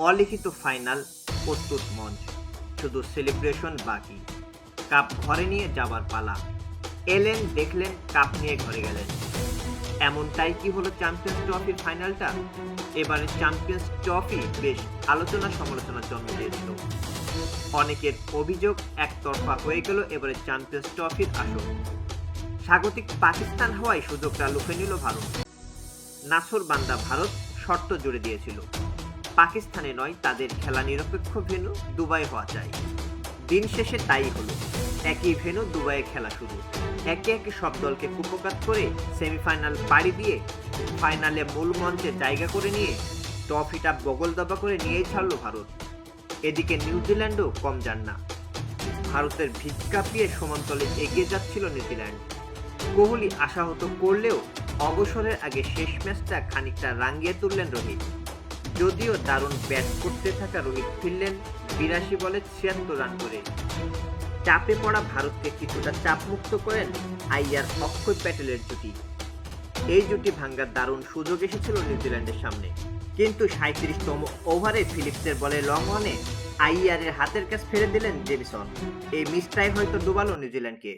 অলিখিত ফাইনাল প্রস্তুত মঞ্চ। শুধু সেলিব্রেশন বাকি। কাপ ঘরে নিয়ে যাবার পালা। এলেন, দেখলেন, কাপ নিয়ে ঘরে গেলেন। এমনটাই কি হলো চ্যাম্পিয়ন্স ট্রফির ফাইনালটা? এবারে চ্যাম্পিয়ন্স ট্রফি বেশ আলোচনা সমালোচনার জন্ম দিয়েছিল। অনেকের অভিযোগ একতরফা হয়ে গেল এবারে চ্যাম্পিয়ন্স ট্রফির আসর। স্বাগতিক পাকিস্তান হওয়ায় সুযোগটা লুফে নিল ভারত। নাসর বান্দা ভারত শর্ত জুড়ে দিয়েছিল। পাকিস্তানে নয়, তাদের খেলা নিরপেক্ষ ভেন্যু দুবাই হওয়া চাই। দিন শেষে তাই হলো। একই ভেন্যু দুবাইয়ে খেলা শুরু। একে একে সব দলকে কুপকাত করে সেমিফাইনাল পাড়ি দিয়ে ফাইনালে মূল মঞ্চে জায়গা করে নিয়ে ট্রফিটা বগল দাবা করে নিয়েই ছাড়লো ভারত। এদিকে নিউজিল্যান্ডও কম যান না। ভারতের ভিক্ষা পেয়ে সমান্তলে এগিয়ে যাচ্ছিল নিউজিল্যান্ড। কোহলি আশাহত করলেও অবসরের আগে শেষ ম্যাচটা খানিকটা রাঙিয়ে তুললেন রোহিত। যদিও দারুণ ব্যাট করতে থাকা রোহিত ফিরলেন বিরাশি বলে ছিয়াত্তর রান করে। চাপে পড়া ভারতকে কিছুটা চাপমুক্ত করেন আইয়ার অক্ষয় প্যাটেলের জুটি। এই জুটি ভাঙ্গার দারুণ সুযোগ এসেছিল নিউজিল্যান্ডের সামনে। কিন্তু সাঁত্রিশতম ওভারে ফিলিপসের বলে লং অনে আইয়ারের হাতের কাছ ফেলে দিলেন জেমিসন এই মিসটাই হয়তো ডুবালো নিউজিল্যান্ডকে।